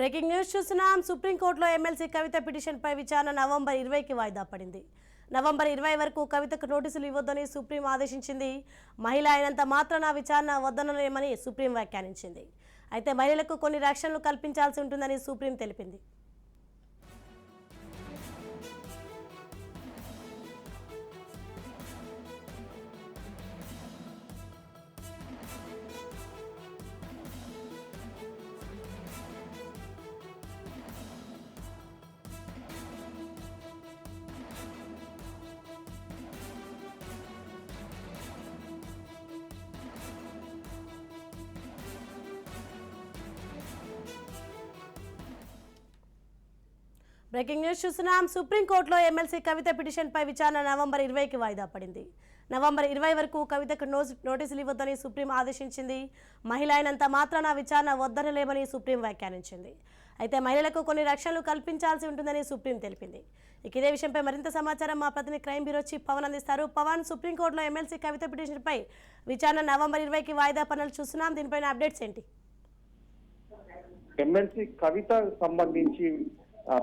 Breaking news చూస్తున్నాం సుప్రీంకోర్టులో MLC కవిత పిటిషన్పై విచారణ నవంబర్ ఇరవైకి వాయిదా పడింది. నవంబర్ ఇరవై వరకు కవితకు నోటీసులు ఇవ్వొద్దని సుప్రీం ఆదేశించింది. మహిళ అయినంత మాత్రాన విచారణ వద్దనలేమని సుప్రీం వ్యాఖ్యానించింది. అయితే మహిళలకు కొన్ని రక్షణలు కల్పించాల్సి ఉంటుందని సుప్రీం తెలిపింది. బ్రేకింగ్ న్యూస్ చూస్తున్నాం. సుప్రీంకోర్టులో ఎమ్మెల్సీ కవిత పిటిషన్పై విచారణ నవంబర్ ఇరవైకి వాయిదా పడింది. నవంబర్ ఇరవై వరకు కవితకు నోస్ నోటీసులు ఇవ్వద్దని సుప్రీం ఆదేశించింది. మహిళ అయినంత మాత్రాన విచారణ వద్దనలేమని సుప్రీం వ్యాఖ్యానించింది. అయితే మహిళలకు కొన్ని రక్షణలు కల్పించాల్సి ఉంటుందని సుప్రీం తెలిపింది. ఇక ఇదే విషయంపై మరింత సమాచారం మా ప్రతినిధి క్రైమ్ బ్యూరో చీఫ్ పవన్ అందిస్తారు. పవన్ సుప్రీంకోర్టులో ఎమ్మెల్సీ కవిత పిటిషన్పై విచారణ నవంబర్ ఇరవైకి వాయిదా పనులు చూస్తున్నాం. దీనిపైన అప్డేట్స్ ఏంటి? ఎమ్మెల్సీ కవిత సంబంధించి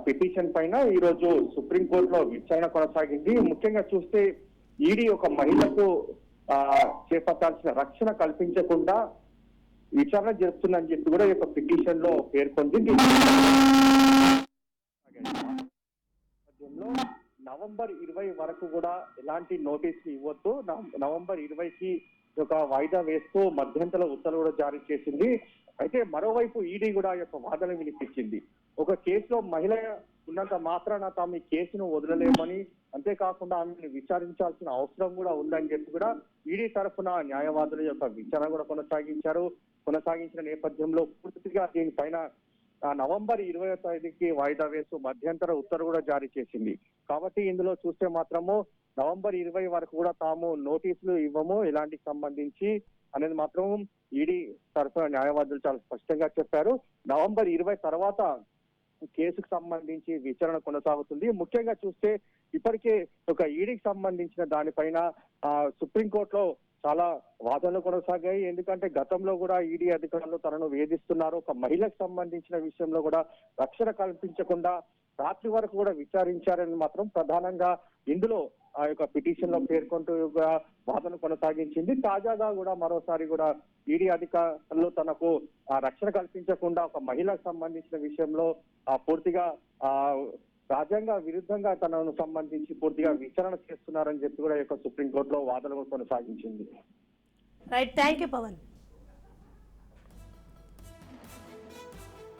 పిటిషన్ పైన ఈ రోజు సుప్రీంకోర్టులో విచారణ కొనసాగింది. ముఖ్యంగా చూస్తే ఈడీ ఒక మహిళకు ఆ, చేపట్టాల్సిన రక్షణ కల్పించకుండా విచారణ జరుపుతుందని చెప్పి కూడా ఈ యొక్క పిటిషన్లో పేర్కొంది నవంబర్ ఇరవై వరకు కూడా ఎలాంటి నోటీసులు ఇవ్వద్దు. నవంబర్ ఇరవైకి ఒక వాయిదా వేస్తూ మధ్యంతర ఉత్తర్వులు కూడా జారీ చేసింది. అయితే మరోవైపు ఈడీ కూడా యొక్క వాదన వినిపించింది. ఒక కేసులో మహిళ ఉన్నంత మాత్రాన తాము ఈ కేసును వదలలేమని అంతేకాకుండా ఆమెను విచారించాల్సిన అవసరం కూడా ఉందని చెప్పి కూడా ఈడీ తరఫున న్యాయవాదుల యొక్క విచారణ కూడా కొనసాగించారు. కొనసాగించిన నేపథ్యంలో పూర్తిగా దీనిపైన నవంబర్ ఇరవై తేదీకి వాయిదా వేస్తూ మధ్యంతర ఉత్తర్వు కూడా జారీ చేసింది. కాబట్టి ఇందులో చూస్తే మాత్రము నవంబర్ ఇరవై వరకు కూడా తాము నోటీసులు ఇవ్వము ఇలాంటికి సంబంధించి అనేది మాత్రం ఈడీ తరఫున న్యాయవాదులు చాలా స్పష్టంగా చెప్పారు. నవంబర్ ఇరవై తర్వాత కేసుకు సంబంధించి విచారణ కొనసాగుతుంది. ముఖ్యంగా చూస్తే ఇప్పటికే ఒక ఈడీకి సంబంధించిన దానిపైన సుప్రీంకోర్టులో చాలా వాదనలు కొనసాగాయి. ఎందుకంటే గతంలో కూడా ఈడీ అధికారులు తనను వేధిస్తున్నారు. ఒక మహిళకు సంబంధించిన విషయంలో కూడా రక్షణ కల్పించకుండా రాత్రి వరకు కూడా విచారించారని మాత్రం ప్రధానంగా ఇందులో ఆ యొక్క పిటిషన్లో పేర్కొంటూ కూడా వాదన కొనసాగించింది. తాజాగా కూడా మరోసారి కూడా ఈడీ అధికారులు తనకు ఆ రక్షణ కల్పించకుండా ఒక మహిళకు సంబంధించిన విషయంలో ఆ పూర్తిగా ఆ రాజ్యాంగ విరుద్ధంగా తనను సంబంధించి పూర్తిగా విచారణ చేస్తున్నారని చెప్పి కూడా యొక్క సుప్రీంకోర్టులో వాదనలు కొనసాగించింది. Right thank you Pawan